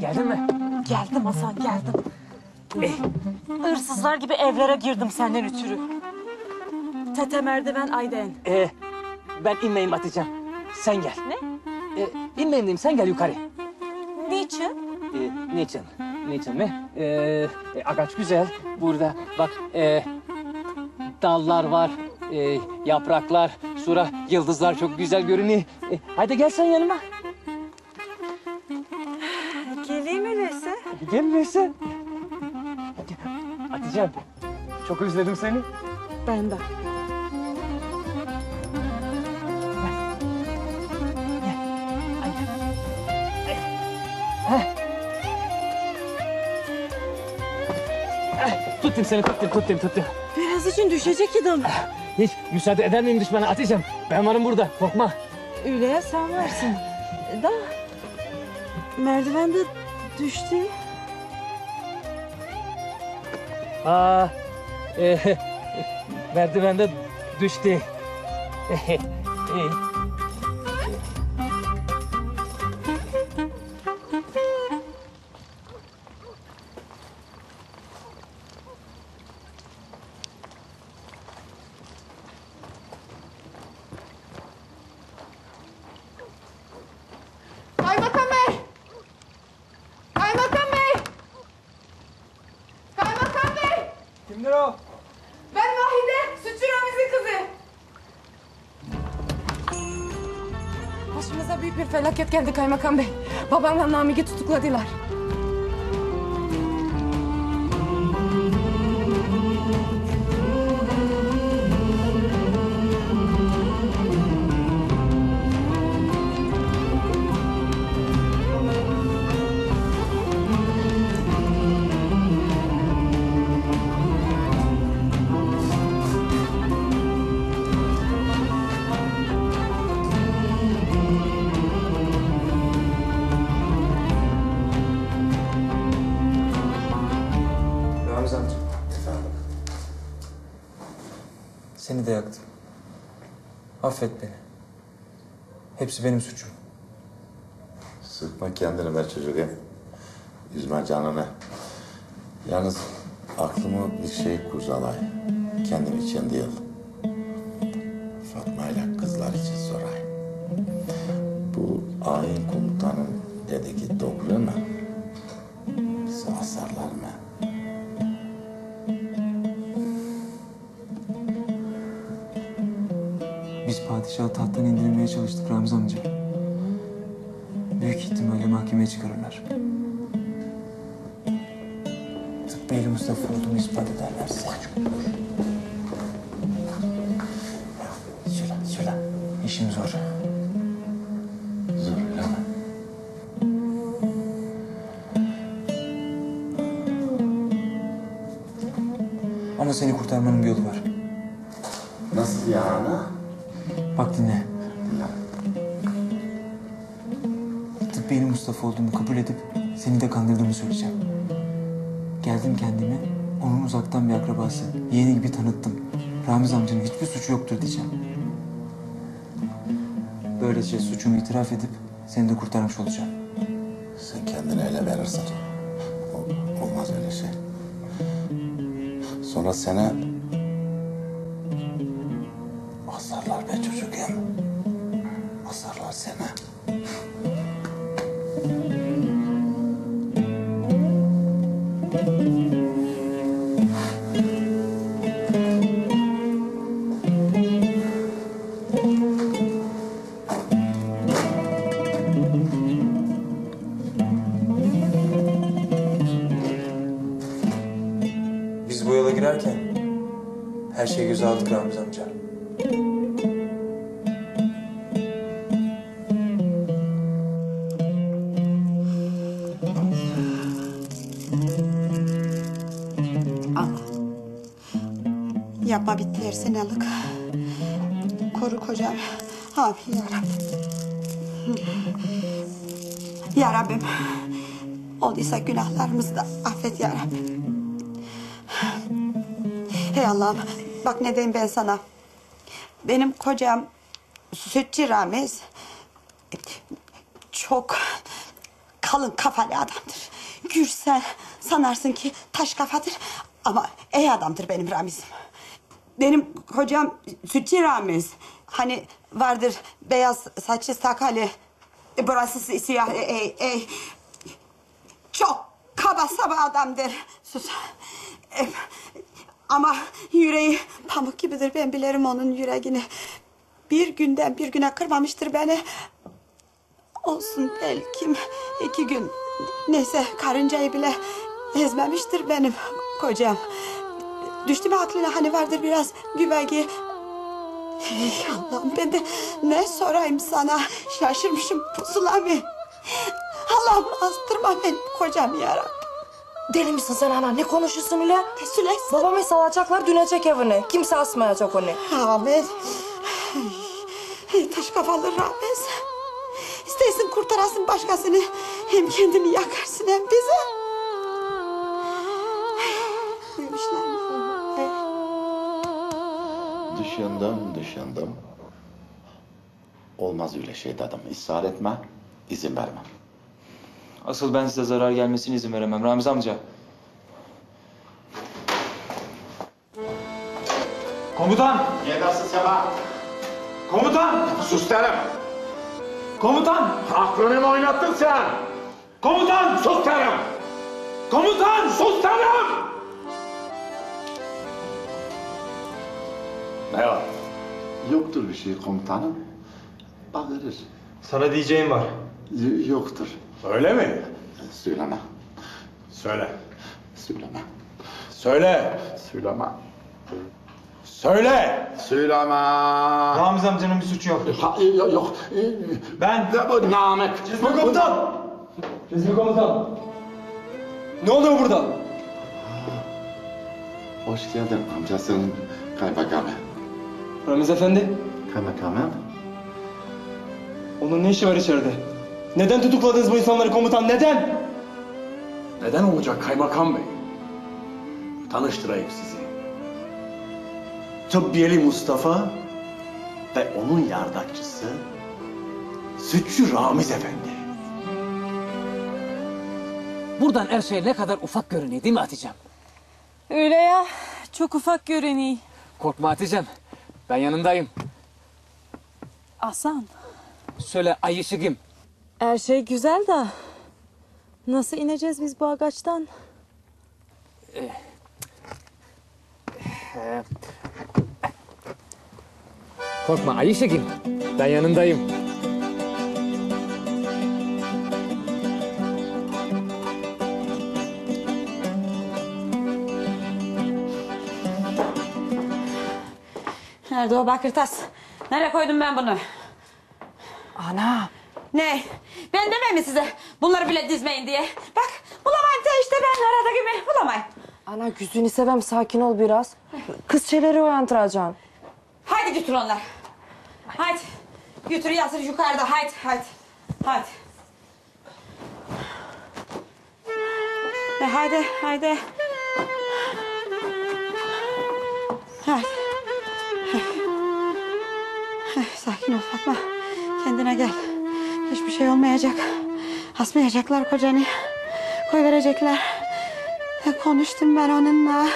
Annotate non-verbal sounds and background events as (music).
Geldin mi? Geldim Hasan geldim. Eh, Hırsızlar gibi evlere girdim senden ötürü. Tete merdiven Ayden. e, ben inmeyeyim Hatice'm. Sen gel. Ne? E, inmeyeyim diyeyim sen gel yukarı. Niçin? E, niçin? Niçin mi? E, e, ağaç güzel. Burada bak e, dallar var. E, yapraklar, sura, yıldızlar çok güzel görünüyor. E, haydi gel sen yanıma. Geleyim öyleyse. Gel Neyse. Hatice'm çok özledim seni. Ben de. Tuttum seni tuttum tuttum tuttum. İçin düşecek idim. Hiç müsaade eder miyim düşmana Hatice'm? Ben varım burada korkma. Öyle sen varsın. Da merdivende düştü. Aa, e, (laughs) merdivende düştü. (laughs) Kimdir o? Ben Vahide, Sütçü Ramiz'in kızı. Başımıza büyük bir felaket geldi Kaymakam Bey. Babamla Namik'i tutukladılar. Affet beni. Hepsi benim suçum. Sıkma kendini be çocuğum. Üzme canını. Yalnız aklımı bir şey kurcalay. Kendim için değil. Fatma ile kızlar için soray. Bu ayin komutanın dedeki doğru mu? Bizi asarlar mı? Padişahı tahttan indirmeye çalıştık Ramiz amca. Büyük ihtimalle mahkemeye çıkarırlar. Tıbbeyli Mustafa olduğunu ispat ederlerse. Şöyle, şöyle. İşim zor. Zor öyle mi? Ama seni kurtarmanın bir yolu var. Nasıl yani? Bak dinle. Tıbbeyli Mustafa olduğumu kabul edip seni de kandırdığımı söyleyeceğim. Geldim kendime, onun uzaktan bir akrabası, yeğeni gibi tanıttım. Ramiz amcanın hiçbir suçu yoktur diyeceğim. Böylece suçumu itiraf edip seni de kurtarmış olacağım. Sen kendini ele verirsin. Ol- Olmaz öyle şey. Sonra seni Bittiler senalık. Koru kocam. Amin ya Rabbim. Ya Rabbim. Olduysa günahlarımızı da affet ya Rabbim. Hey Allah'ım Bak ne diyeyim ben sana. Benim kocam Sütçü Ramiz çok kalın kafalı adamdır. Gürsen sanarsın ki taş kafadır ama iyi adamdır benim Ramiz'im. Benim kocam Sütçü Ramiz. Hani vardır beyaz saçlı sakalı. E, Burası si- siyah. E, e, e. Çok kaba saba adamdır. Sus. E, ama yüreği pamuk gibidir. Ben bilirim onun yüreğini. Bir günden bir güne kırmamıştır beni. Olsun belki iki gün. Neyse karıncayı bile ezmemiştir benim kocam. Düştü mü aklına hani vardır biraz güvegi. Ey Allah'ım ben de ne sorayım sana şaşırmışım pusulamı. Allah'ım astırma benim kocam yarabbim. Deli misin sen ana? Ne konuşuyorsun öyle? Süleyman. Babamı salacaklar dünecek evine. Kimse asmayacak onu. Ahmet. Ay, taş kafalı Ramiz. İsteysin kurtarasın başkasını. Hem kendini yakarsın hem bizi. Düşündüm, düşündüm. Olmaz öyle şey dedim. Israr etme, izin vermem. Asıl ben size zarar gelmesine izin veremem Ramiz amca. Komutan! Yedası Seba, Komutan! sus derim. Komutan! Aklını mı oynattın sen? Komutan! Sus derim. Komutan! Sus derim. Ne var? Yoktur bir şey komutanım. Bağırır. Sana diyeceğim var. Y- yoktur. Öyle mi? Söyleme, Söyle. söyleme, Söyle. söyleme. Söyle. Söyleme. Ramiz amcanın bir suçu yok. Ha, yok, yok. Ben... Ne bu Namık? Resmi komutan. Resmi komutan. Ne oluyor burada? Hoş geldin amcasının kaymakamı. Ramiz efendi. Kaymakamım? Onun ne işi var içeride? Neden tutukladınız bu insanları komutan? Neden? Neden olacak kaymakam bey? Tanıştırayım sizi. Tıbbiyeli Mustafa ve onun yardakçısı Sütçü Ramiz Efendi. Buradan her şey ne kadar ufak görünüyor değil mi Hatice'm? Öyle ya. Çok ufak görünüyor. Korkma Hatice'm. Ben yanındayım. Hasan. Söyle ay ışıkım. Her şey güzel de nasıl ineceğiz biz bu ağaçtan? Korkma ay ışıkım. Ben yanındayım. Nerede o bakır tas? Nereye koydum ben bunu? Ana. Ne? Ben demem mi size bunları bile dizmeyin diye? Bak bulamayın te işte ben arada gibi bulamayın. Ana gözünü sevem sakin ol biraz. Kızçeleri uyandıracaksın. Haydi götür onları. Haydi. Götür Yasir yukarıda haydi haydi. Haydi. E, haydi haydi. Haydi. Sakin ol Fatma. Kendine gel. Hiçbir şey olmayacak. Asmayacaklar kocanı. Koy verecekler. E, konuştum ben onunla.